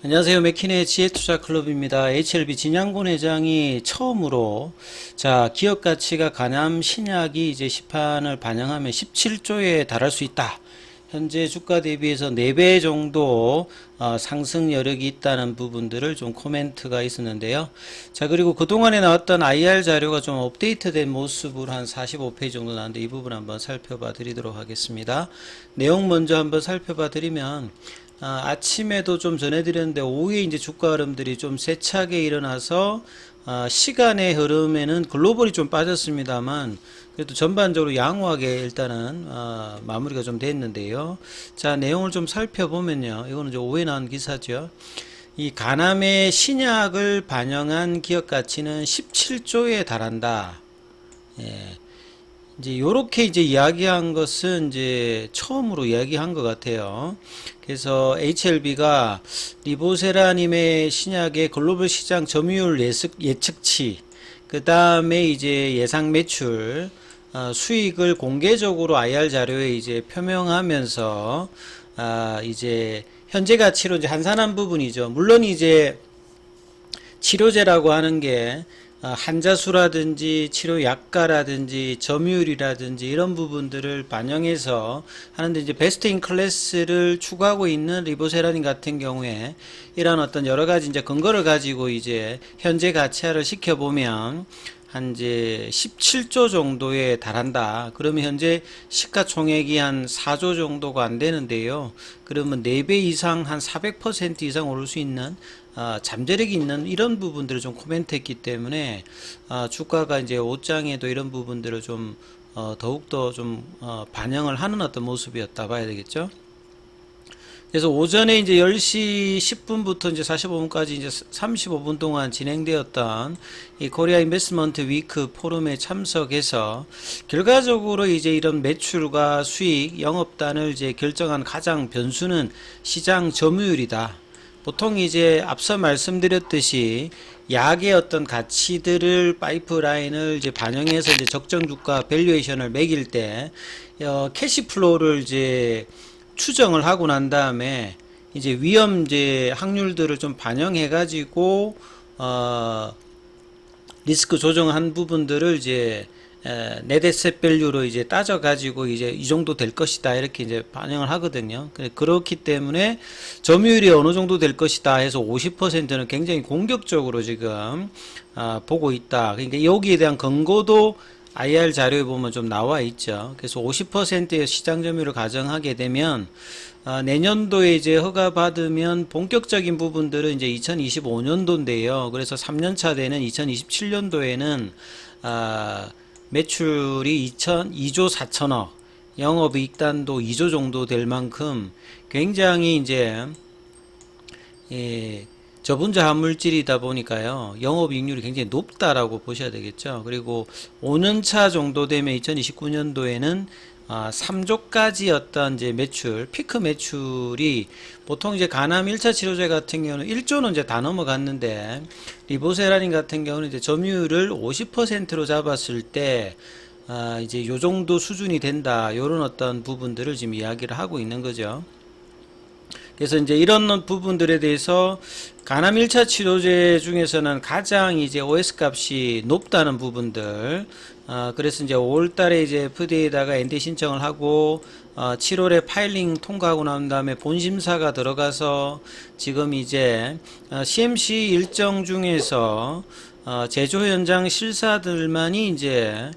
안녕하세요. 맥킨의 지혜투자 클럽입니다. HLB 진양곤 회장이 처음으로 자 기업 가치가 가남 신약이 이제 시판을 반영하면 17조에 달할 수 있다. 현재 주가 대비해서 4배 정도 어, 상승 여력이 있다는 부분들을 좀 코멘트가 있었는데요. 자 그리고 그동안에 나왔던 IR 자료가 좀 업데이트된 모습으로 한 45페이지 정도 나왔는데 이 부분 한번 살펴봐 드리도록 하겠습니다. 내용 먼저 한번 살펴봐 드리면 아, 아침에도 좀 전해드렸는데 오후에 이제 주가 흐름들이 좀 세차게 일어나서 아, 시간의 흐름에는 글로벌이 좀 빠졌습니다만 그래도 전반적으로 양호하게 일단은 아, 마무리가 좀 됐는데요. 자 내용을 좀 살펴보면요. 이거는 이제 오후에 나온 기사죠. 이 가남의 신약을 반영한 기업 가치는 17조에 달한다. 예. 이제 요렇게 이제 이야기한 것은 이제 처음으로 이야기한 것 같아요. 그래서 HLB가 리보세라님의 신약의 글로벌 시장 점유율 예측, 예측치, 그 다음에 이제 예상 매출, 어, 수익을 공개적으로 IR 자료에 이제 표명하면서, 아, 이제 현재 가치로 이제 한산한 부분이죠. 물론 이제 치료제라고 하는 게 어, 한자수라든지 치료 약가라든지 점유율이라든지 이런 부분들을 반영해서 하는데 이제 베스트 인 클래스를 추구하고 있는 리보세라닌 같은 경우에 이런 어떤 여러 가지 이제 근거를 가지고 이제 현재 가치화를 시켜보면 한 이제 17조 정도에 달한다. 그러면 현재 시가총액이 한 4조 정도가 안 되는데요. 그러면 4배 이상 한 400% 이상 오를 수 있는 아, 잠재력이 있는 이런 부분들을 좀 코멘트했기 때문에 아, 주가가 이제 옷장에도 이런 부분들을 좀 어, 더욱더 좀 어, 반영을 하는 어떤 모습이었다 봐야 되겠죠. 그래서 오전에 이제 10시 10분부터 이제 45분까지 이제 35분 동안 진행되었던 이 코리아 인베스먼트 위크 포럼에 참석해서 결과적으로 이제 이런 매출과 수익, 영업단을 이제 결정한 가장 변수는 시장 점유율이다. 보통 이제 앞서 말씀드렸듯이 약의 어떤 가치들을 파이프라인을 이제 반영해서 이제 적정 주가 밸류에이션을 매길 때 어, 캐시플로우를 이제 추정을 하고 난 다음에 이제 위험 이제 확률들을 좀 반영해 가지고 어 리스크 조정한 부분들을 이제 에, 네데셋 밸류로 이제 따져 가지고 이제 이 정도 될 것이다 이렇게 이제 반영을 하거든요. 그래 그렇기 때문에 점유율이 어느 정도 될 것이다 해서 50%는 굉장히 공격적으로 지금 아, 보고 있다. 그러니까 여기에 대한 근거도 IR 자료에 보면 좀 나와 있죠. 그래서 50%의 시장 점유율을 가정하게 되면 아, 내년도에 이제 허가 받으면 본격적인 부분들은 이제 2025년도인데요. 그래서 3년차 되는 2027년도에는 아, 매출이 2천 2조 4천억, 영업이익단도 2조 정도 될 만큼 굉장히 이제 예, 저분자 물질이다 보니까요. 영업이익률이 굉장히 높다라고 보셔야 되겠죠. 그리고 5년차 정도 되면 2029년도에는 아, 3조까지 어떤 이제 매출, 피크 매출이 보통 이제 가남 1차 치료제 같은 경우는 1조는 이제 다 넘어갔는데 리보세라닌 같은 경우는 이제 점유율을 50%로 잡았을 때 아, 이제 요 정도 수준이 된다. 요런 어떤 부분들을 지금 이야기를 하고 있는 거죠. 그래서 이제 이런 부분들에 대해서 간암 1차 치료제 중에서는 가장 이제 OS 값이 높다는 부분들, 어, 그래서 이제 5월 달에 이제 FDA에다가 ND 신청을 하고, 어, 7월에 파일링 통과하고 난 다음에 본심사가 들어가서 지금 이제 어, CMC 일정 중에서 어, 제조 현장 실사들만이 이제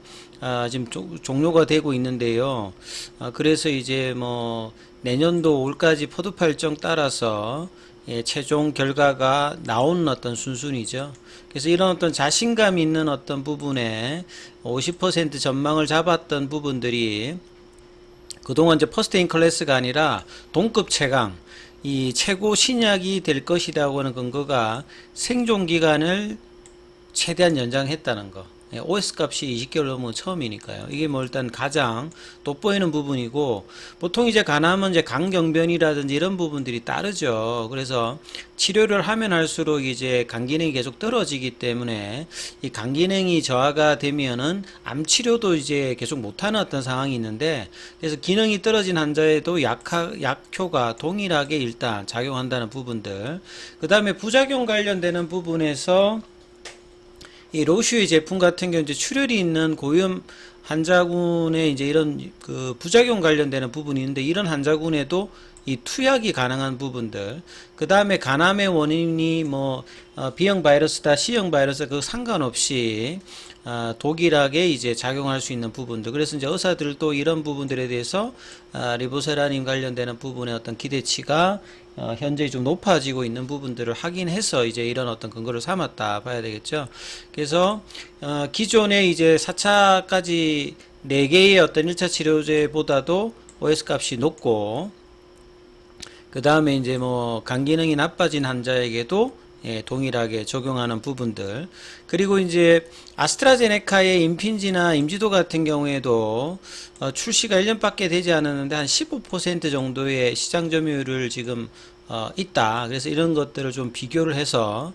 아, 지금 조- 종료가 되고 있는데요. 아, 그래서 이제 뭐 내년도 올까지 포드파 일정 따라서 예, 최종 결과가 나오는 어떤 순순이죠. 그래서 이런 어떤 자신감 있는 어떤 부분에 50% 전망을 잡았던 부분들이 그동안 이제 퍼스트 인 클래스가 아니라 동급 최강, 이 최고 신약이 될 것이라고 하는 근거가 생존 기간을 최대한 연장했다는 거. 예, OS 값이 20개월 넘은 건 처음이니까요. 이게 뭐 일단 가장 돋보이는 부분이고 보통 이제 간암은 이제 간경변이라든지 이런 부분들이 따르죠. 그래서 치료를 하면 할수록 이제 간 기능이 계속 떨어지기 때문에 이간 기능이 저하가 되면은 암 치료도 이제 계속 못하는 어떤 상황이 있는데 그래서 기능이 떨어진 환자에도 약하, 약효가 동일하게 일단 작용한다는 부분들 그 다음에 부작용 관련되는 부분에서 이 로슈의 제품 같은 경우 이제 출혈이 있는 고위험 환자군의 이제 이런 그 부작용 관련되는 부분이 있는데 이런 환자군에도 이 투약이 가능한 부분들. 그 다음에 간암의 원인이 뭐 어, B형 바이러스다 C형 바이러스 그 상관없이 아, 독일하게 이제 작용할 수 있는 부분들. 그래서 이제 의사들도 이런 부분들에 대해서 아, 리보세라님 관련되는 부분의 어떤 기대치가 어, 현재 좀 높아지고 있는 부분들을 확인해서 이제 이런 어떤 근거를 삼았다 봐야 되겠죠. 그래서 어, 기존의 이제 4차까지 4개의 어떤 1차 치료제보다도 OS 값이 높고 그 다음에 이제 뭐 간 기능이 나빠진 환자에게도 예, 동일하게 적용하는 부분들 그리고 이제 아스트라제네카의 임핀지나 임지도 같은 경우에도 어, 출시가 1년밖에 되지 않았는데 한 15% 정도의 시장 점유율을 지금 어, 있다. 그래서 이런 것들을 좀 비교를 해서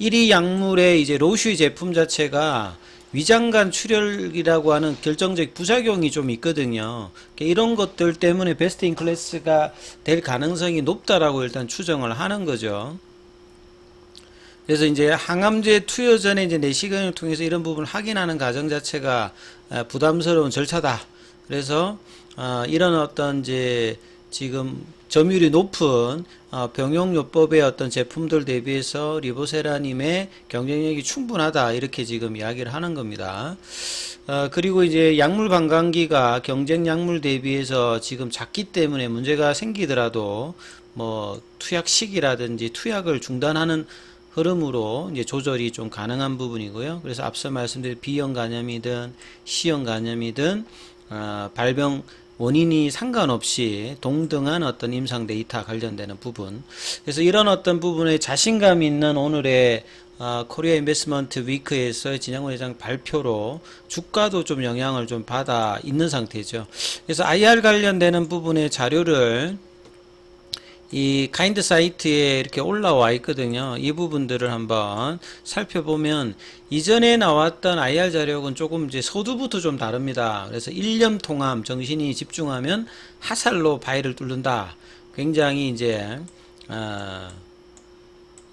1위 약물의 이제 로슈 제품 자체가 위장관 출혈이라고 하는 결정적 부작용이 좀 있거든요. 그러니까 이런 것들 때문에 베스트 인 클래스가 될 가능성이 높다라고 일단 추정을 하는 거죠. 그래서 이제 항암제 투여 전에 이제 내시경을 통해서 이런 부분을 확인하는 과정 자체가 아, 부담스러운 절차다. 그래서 어, 이런 어떤 이제 지금 점유율이 높은 어, 병용요법의 어떤 제품들 대비해서 리보세라님의 경쟁력이 충분하다 이렇게 지금 이야기를 하는 겁니다. 어, 그리고 이제 약물 관광기가 경쟁 약물 대비해서 지금 작기 때문에 문제가 생기더라도 뭐 투약 시기라든지 투약을 중단하는 흐름으로 이제 조절이 좀 가능한 부분이고요. 그래서 앞서 말씀드린 B형 간염이든 C형 간염이든 어, 발병 원인이 상관없이 동등한 어떤 임상 데이터 관련되는 부분. 그래서 이런 어떤 부분에 자신감 있는 오늘의 어, 코리아 인베스먼트 위크에서 진양원 회장 발표로 주가도 좀 영향을 좀 받아 있는 상태죠. 그래서 IR 관련되는 부분의 자료를 이 카인드 사이트에 이렇게 올라와 있거든요. 이 부분들을 한번 살펴보면 이전에 나왔던 IR 자료는 조금 이제 서두부터 좀 다릅니다. 그래서 일념 통함 정신이 집중하면 하살로 바위를 뚫는다. 굉장히 이제 어,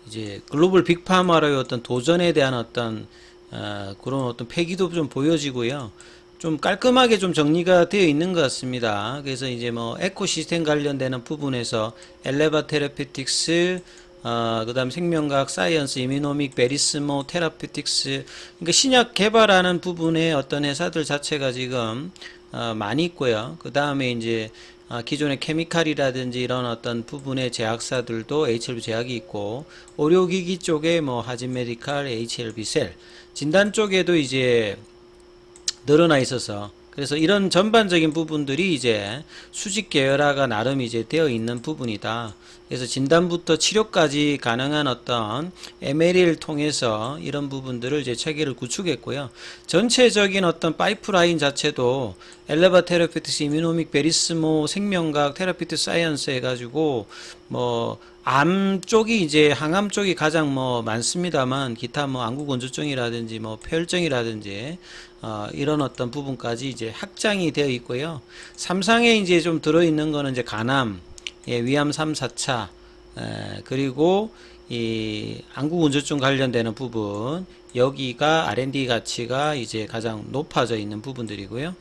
이제 글로벌 빅파마로의 어떤 도전에 대한 어떤 어, 그런 어떤 패기도 좀 보여지고요. 좀 깔끔하게 좀 정리가 되어 있는 것 같습니다. 그래서 이제 뭐 에코 시스템 관련되는 부분에서 엘레바 테라피틱스 어, 그 다음 생명과학, 사이언스, 이미노믹, 베리스모, 테라피틱스 그러니까 신약 개발하는 부분에 어떤 회사들 자체가 지금 어, 많이 있고요. 그 다음에 이제 아, 기존의 케미칼이라든지 이런 어떤 부분의 제약사들도 HLB 제약이 있고 의료기기 쪽에 뭐 하진 메디칼, HLB 셀 진단 쪽에도 이제 늘어나 있어서 그래서 이런 전반적인 부분들이 이제 수직 계열화가 나름 이제 되어 있는 부분이다. 그래서 진단부터 치료까지 가능한 어떤 ML을 통해서 이런 부분들을 이제 체계를 구축했고요. 전체적인 어떤 파이프라인 자체도 엘레바 테라피티스 이뮤노믹 베리스모 생명학 테라피트 사이언스 해가지고 뭐 암 쪽이 이제 항암 쪽이 가장 뭐 많습니다만 기타 뭐 안구 건조증이라든지 뭐 폐혈증이라든지 어, 이런 어떤 부분까지 이제 확장이 되어 있고요. 삼상에 이제 좀 들어 있는 거는 이제 간암, 예, 위암 3, 4차 에, 그리고 이 안구 건조증 관련되는 부분 여기가 R&D 가치가 이제 가장 높아져 있는 부분들이고요.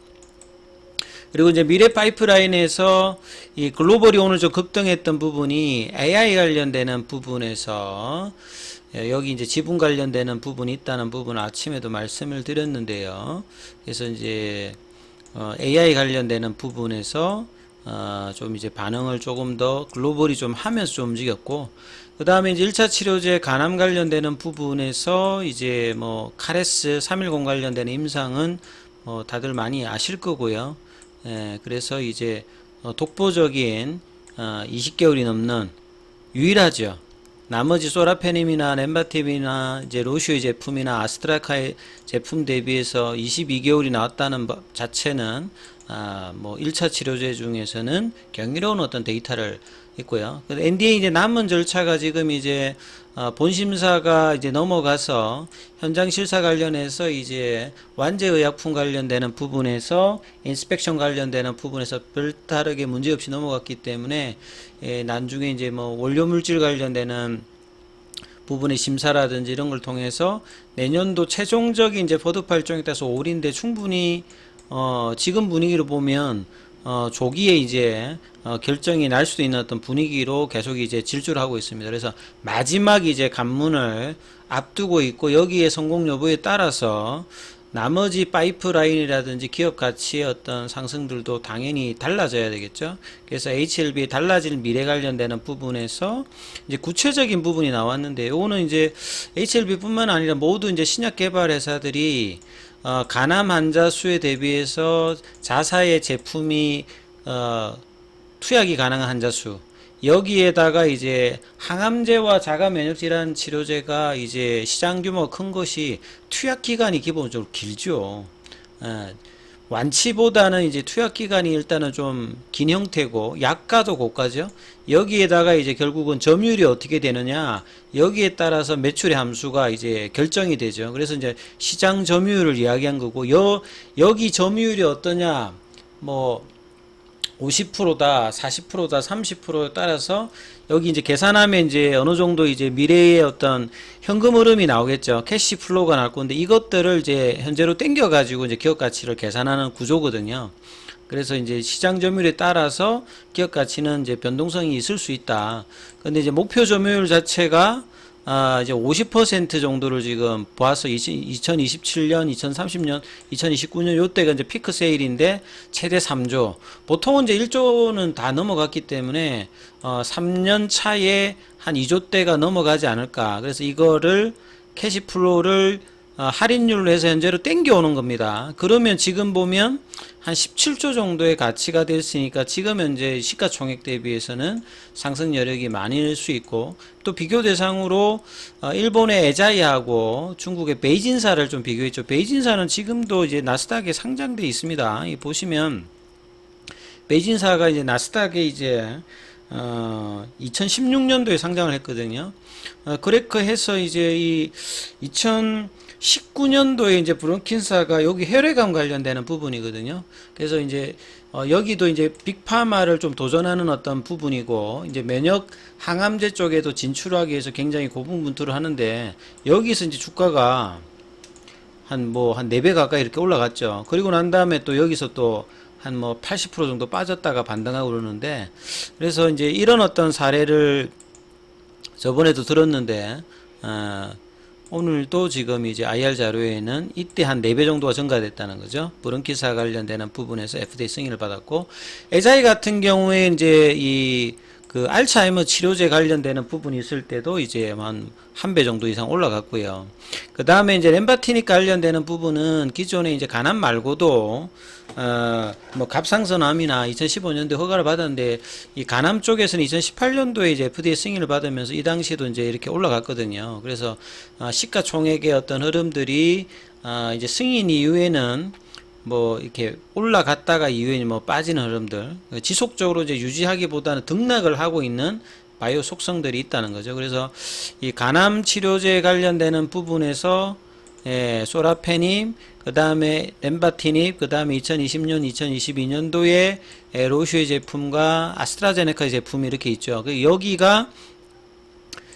그리고 이제 미래 파이프라인에서 이 글로벌이 오늘 좀 급등했던 부분이 AI 관련되는 부분에서 예, 여기 이제 지분 관련되는 부분이 있다는 부분 아침에도 말씀을 드렸는데요. 그래서 이제 어, AI 관련되는 부분에서 어, 좀 이제 반응을 조금 더 글로벌이 좀 하면서 좀 움직였고 그 다음에 이제 1차 치료제 간암 관련되는 부분에서 이제 뭐 카레스 310 관련되는 임상은 뭐 다들 많이 아실 거고요. 예, 그래서 이제 어, 독보적인 어, 20개월이 넘는 유일하죠. 나머지 소라페님이나 렘바팁이나 이제 로슈의 제품이나 아스트라카의 제품 대비해서 22개월이 나왔다는 것 자체는 아, 뭐 1차 치료제 중에서는 경이로운 어떤 데이터를 있고요. 그 NDA 이제 남은 절차가 지금 이제 어, 본심사가 이제 넘어가서 현장 실사 관련해서 이제 완제 의약품 관련되는 부분에서 인스펙션 관련되는 부분에서 별다르게 문제 없이 넘어갔기 때문에 예, 나중에 이제 뭐 원료 물질 관련되는 부분의 심사라든지 이런 걸 통해서 내년도 최종적인 이제 버드 발종에 따라서 올인데 충분히 어 지금 분위기로 보면 어 조기에 이제 어 결정이 날 수도 있는 어떤 분위기로 계속 이제 질주를 하고 있습니다. 그래서 마지막 이제 관문을 앞두고 있고 여기에 성공 여부에 따라서 나머지 파이프라인이라든지 기업 가치의 어떤 상승들도 당연히 달라져야 되겠죠. 그래서 HLB 달라질 미래 관련되는 부분에서 이제 구체적인 부분이 나왔는데 요거는 이제 HLB뿐만 아니라 모두 이제 신약 개발 회사들이 어, 간암 환자 수에 대비해서 자사의 제품이 어, 투약이 가능한 환자 수 여기에다가 이제 항암제와 자가 면역 질환 치료제가 이제 시장 규모 큰 것이 투약 기간이 기본적으로 길죠. 예, 완치보다는 이제 투약 기간이 일단은 좀 긴 형태고 약가도 고가죠. 여기에다가 이제 결국은 점유율이 어떻게 되느냐 여기에 따라서 매출의 함수가 이제 결정이 되죠. 그래서 이제 시장 점유율을 이야기한 거고 여 여기 점유율이 어떠냐 뭐 50%다, 40%다, 30%에 따라서 여기 이제 계산하면 이제 어느 정도 이제 미래의 어떤 현금 흐름이 나오겠죠. 캐시 플로우가 나올 건데 이것들을 이제 현재로 땡겨 가지고 이제 기업 가치를 계산하는 구조거든요. 그래서 이제 시장 점유율에 따라서 기업 가치는 이제 변동성이 있을 수 있다. 근데 이제 목표 점유율 자체가 아, 이제 50% 정도를 지금 보아서 2027년, 2030년, 2029년 요때가 이제 피크 세일인데 최대 3조. 보통은 이제 1조는 다 넘어갔기 때문에 어 3년 차에 한 2조 대가 넘어가지 않을까. 그래서 이거를 캐시플로우를 어, 할인율로 해서 현재로 땡겨오는 겁니다. 그러면 지금 보면 한 17조 정도의 가치가 됐으니까 지금 현재 시가총액 대비해서는 상승 여력이 많을 수 있고 또 비교 대상으로 어, 일본의 에자이하고 중국의 베이진사를 좀 비교했죠. 베이진사는 지금도 이제 나스닥에 상장돼 있습니다. 이 보시면 베이진사가 이제 나스닥에 이제 어, 2016년도에 상장을 했거든요. 어, 그래커 해서 이제 이 2019년도에 이제 브론킨사가 여기 혈액암 관련되는 부분이거든요. 그래서 이제 어, 여기도 이제 빅파마를 좀 도전하는 어떤 부분이고 이제 면역 항암제 쪽에도 진출하기 위해서 굉장히 고분분투를 하는데 여기서 이제 주가가 한 뭐 한 네 배 가까이 이렇게 올라갔죠. 그리고 난 다음에 또 여기서 또 한 뭐 80% 정도 빠졌다가 반등하고 그러는데 그래서 이제 이런 어떤 사례를 저번에도 들었는데 어, 오늘도 지금 이제 IR 자료에는 이때 한 4배 정도가 증가됐다는 거죠. 브론키사 관련되는 부분에서 FDA 승인을 받았고 에자이 같은 경우에 이제 이 그 알츠하이머 치료제 관련되는 부분이 있을 때도 이제 한 한 배 정도 이상 올라갔고요. 그 다음에 이제 렘바티닉 관련되는 부분은 기존에 이제 간암 말고도 어뭐 갑상선암이나 2015년도에 허가를 받았는데 이 간암 쪽에서는 2018년도에 이제 FDA 승인을 받으면서 이 당시에도 이제 이렇게 올라갔거든요. 그래서 어 시가총액의 어떤 흐름들이 어 이제 승인 이후에는 뭐 이렇게 올라갔다가 이후에 뭐 빠지는 흐름들 지속적으로 이제 유지하기보다는 등락을 하고 있는 바이오 속성들이 있다는 거죠. 그래서 이 간암 치료제 관련되는 부분에서 예, 소라페님, 그 다음에 렘바티닙, 그 다음에 2020년, 2022년도에 예, 로슈의 제품과 아스트라제네카의 제품이 이렇게 있죠. 그 여기가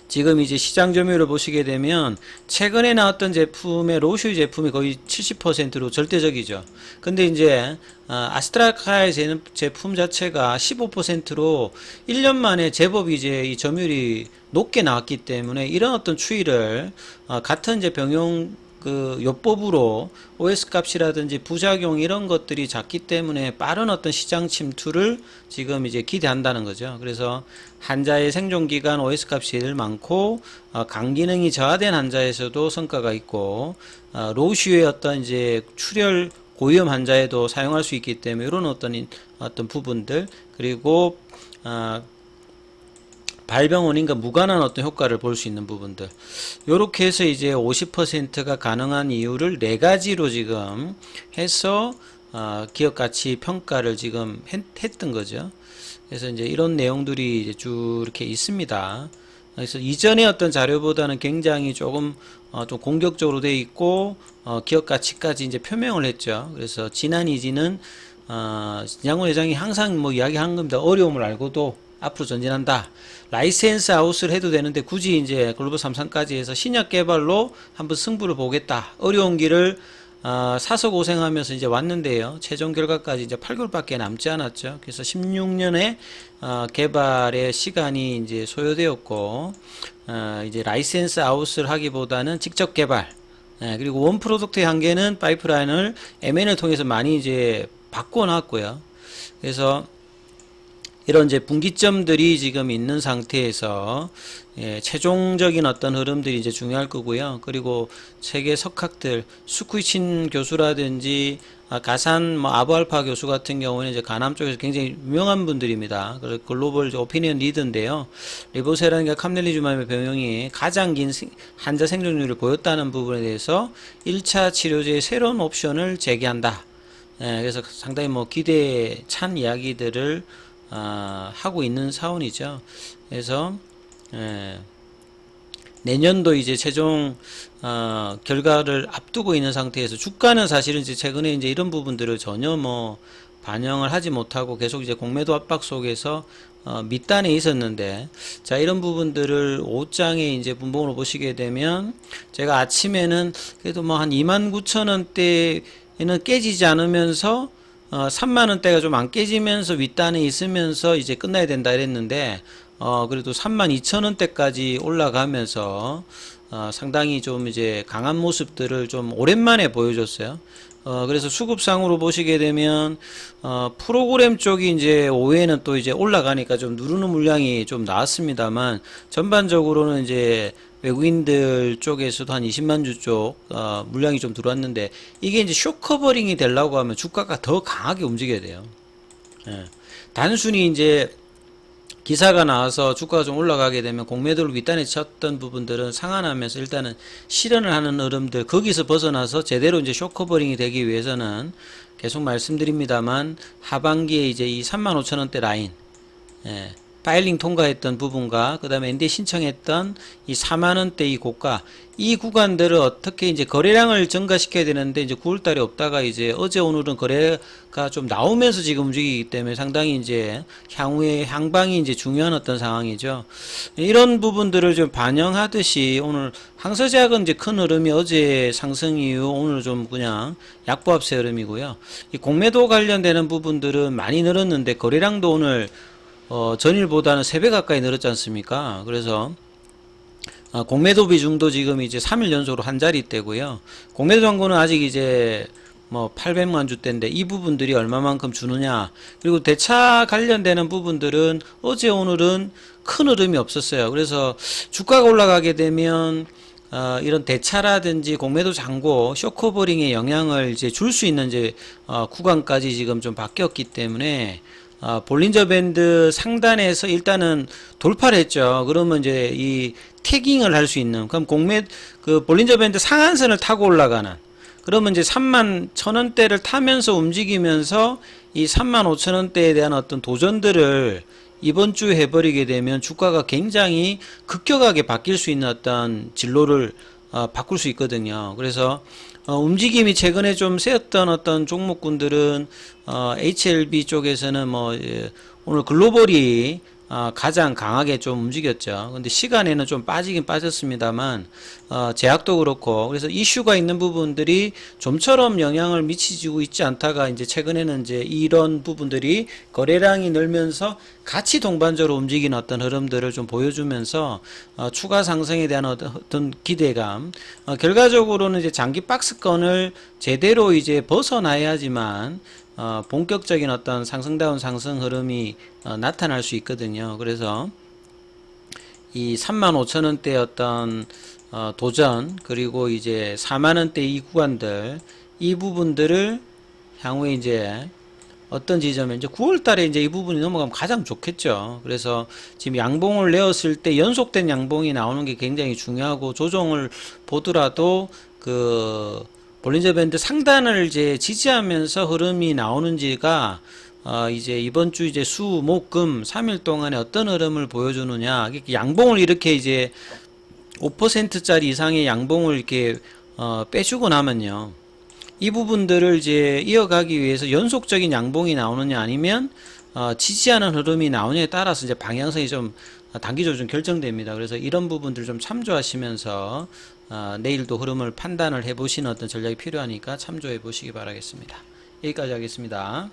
지금 이제 시장 점유율을 보시게 되면 최근에 나왔던 제품의 로슈 제품이 거의 70%로 절대적이죠. 근데 이제 어, 아스트라카의 제- 제품 자체가 15%로 1년 만에 제법 이제 이 점유율이 높게 나왔기 때문에 이런 어떤 추이를 어, 같은 이제 병용 그 요법으로 OS 값이라든지 부작용 이런 것들이 작기 때문에 빠른 어떤 시장 침투를 지금 이제 기대한다는 거죠. 그래서 환자의 생존 기간 OS 값이 제일 많고 어, 간 기능이 저하된 환자에서도 성과가 있고 어, 로슈의 어떤 이제 출혈 고위험 환자에도 사용할 수 있기 때문에 이런 어떤 인- 어떤 부분들 그리고 어, 발병 원인과 무관한 어떤 효과를 볼 수 있는 부분들. 요렇게 해서 이제 50%가 가능한 이유를 네 가지로 지금 해서 어, 기업 가치 평가를 지금 했, 했던 거죠. 그래서 이제 이런 내용들이 이제 쭉 이렇게 있습니다. 그래서 이전의 어떤 자료보다는 굉장히 조금 어, 좀 공격적으로 돼 있고 어, 기업 가치까지 이제 표명을 했죠. 그래서 지난 이지는 어, 양원 회장이 항상 뭐 이야기하는 겁니다. 어려움을 알고도 앞으로 전진한다. 라이센스 아웃을 해도 되는데 굳이 이제 글로벌 삼성까지 해서 신약 개발로 한번 승부를 보겠다. 어려운 길을 어, 사서 고생하면서 이제 왔는데요. 최종 결과까지 이제 8개월밖에 남지 않았죠. 그래서 16년의 어, 개발의 시간이 이제 소요되었고, 어, 이제 라이센스 아웃을 하기보다는 직접 개발, 예, 그리고 원 프로덕트의 한계는 파이프라인을 MN을 통해서 많이 이제 바꿔놨고요. 그래서 이런 이제 분기점들이 지금 있는 상태에서 예, 최종적인 어떤 흐름들이 이제 중요할 거고요. 그리고 세계 석학들 수쿠이친 교수라든지 아, 가산 뭐 아부알파 교수 같은 경우는 이제 가남 쪽에서 굉장히 유명한 분들입니다. 그래서 글로벌 오피니언 리더인데요. 리보세라는 캄넬리주마의 병용이 가장 긴 생- 환자 생존율을 보였다는 부분에 대해서 1차 치료제의 새로운 옵션을 제기한다. 예, 그래서 상당히 뭐 기대에 찬 이야기들을 아, 하고 있는 사원이죠. 그래서 예, 내년도 이제 최종 어, 결과를 앞두고 있는 상태에서 주가는 사실은 이제 최근에 이제 이런 부분들을 전혀 뭐 반영을 하지 못하고 계속 이제 공매도 압박 속에서 어, 밑단에 있었는데 자 이런 부분들을 5장에 이제 분봉으로 보시게 되면 제가 아침에는 그래도 뭐 한 2만 9천 원대에는 깨지지 않으면서 어, 3만 원대가 좀 안 깨지면서 윗단에 있으면서 이제 끝나야 된다 이랬는데 어, 그래도 3만 2천 원대까지 올라가면서 어, 상당히 좀 이제 강한 모습들을 좀 오랜만에 보여줬어요. 어, 그래서 수급상으로 보시게 되면, 어, 프로그램 쪽이 이제 오후에는 또 이제 올라가니까 좀 누르는 물량이 좀 나왔습니다만, 전반적으로는 이제 외국인들 쪽에서도 한 20만 주 쪽, 어, 물량이 좀 들어왔는데, 이게 이제 쇼커버링이 되려고 하면 주가가 더 강하게 움직여야 돼요. 예. 단순히 이제 기사가 나와서 주가가 좀 올라가게 되면 공매도를 윗단에 쳤던 부분들은 상환하면서 일단은 실현을 하는 흐름들 거기서 벗어나서 제대로 이제 쇼커버링이 되기 위해서는 계속 말씀드립니다만 하반기에 이제 이 3만 5천 원대 라인 예, 파일링 통과했던 부분과 그 다음에 엔디 신청했던 이 4만 원대 이 고가 이 구간들을 어떻게 이제 거래량을 증가시켜야 되는데 이제 9월 달에 없다가 이제 어제 오늘은 거래가 좀 나오면서 지금 움직이기 때문에 상당히 이제 향후에 향방이 이제 중요한 어떤 상황이죠. 이런 부분들을 좀 반영하듯이 오늘 항서제약은 이제 큰 흐름이 어제 상승 이후 오늘 좀 그냥 약보합세 흐름이고요. 이 공매도 관련되는 부분들은 많이 늘었는데 거래량도 오늘 어, 전일보다는 3배 가까이 늘었지 않습니까? 그래서 어, 공매도 비중도 지금 이제 3일 연속으로 한 자리대고요. 공매도 잔고는 아직 이제 뭐 800만 주대인데 이 부분들이 얼마만큼 주느냐. 그리고 대차 관련되는 부분들은 어제 오늘은 큰 흐름이 없었어요. 그래서 주가가 올라가게 되면 어, 이런 대차라든지 공매도 잔고 쇼커버링의 영향을 이제 줄 수 있는 이제 어, 구간까지 지금 좀 바뀌었기 때문에 어, 볼린저 밴드 상단에서 일단은 돌파를 했죠. 그러면 이제 이 태깅을 할 수 있는 그럼 공매 그 볼린저 밴드 상한선을 타고 올라가는 그러면 이제 3만 천 원대를 타면서 움직이면서 이 3만 5천 원대에 대한 어떤 도전들을 이번 주 해버리게 되면 주가가 굉장히 급격하게 바뀔 수 있는 어떤 진로를 어, 바꿀 수 있거든요. 그래서 어, 움직임이 최근에 좀 세였던 어떤 종목군들은 어, HLB 쪽에서는 뭐 예, 오늘 글로벌이 어, 가장 강하게 좀 움직였죠. 근데 시간에는 좀 빠지긴 빠졌습니다만 어, 제약도 그렇고 그래서 이슈가 있는 부분들이 좀처럼 영향을 미치고 있지 않다가 이제 최근에는 이제 이런 부분들이 거래량이 늘면서 같이 동반적으로 움직이는 어떤 흐름들을 좀 보여주면서 어, 추가 상승에 대한 어떤, 기대감 어, 결과적으로는 이제 장기 박스권을 제대로 이제 벗어나야지만 어, 본격적인 어떤 상승다운 상승 흐름이 어, 나타날 수 있거든요. 그래서 이 3만 5천 원대 어떤 어, 도전 그리고 이제 4만 원대 이 구간들 이 부분들을 향후에 이제 어떤 지점에 이제 9월 달에 이제 이 부분이 넘어가면 가장 좋겠죠. 그래서 지금 양봉을 내었을 때 연속된 양봉이 나오는 게 굉장히 중요하고 조정을 보더라도 그 볼린저 밴드 상단을 이제 지지하면서 흐름이 나오는지가 어 이제 이번 주 이제 수, 목, 금 3일 동안에 어떤 흐름을 보여주느냐. 양봉을 이렇게 이제 5%짜리 이상의 양봉을 이렇게 어 빼주고 나면요. 이 부분들을 이제 이어가기 위해서 연속적인 양봉이 나오느냐 아니면 어, 지지하는 흐름이 나오느냐에 따라서 이제 방향성이 좀 단기적으로 좀 결정됩니다. 그래서 이런 부분들 좀 참조하시면서 어, 내일도 흐름을 판단을 해보시는 어떤 전략이 필요하니까 참조해 보시기 바라겠습니다. 여기까지 하겠습니다.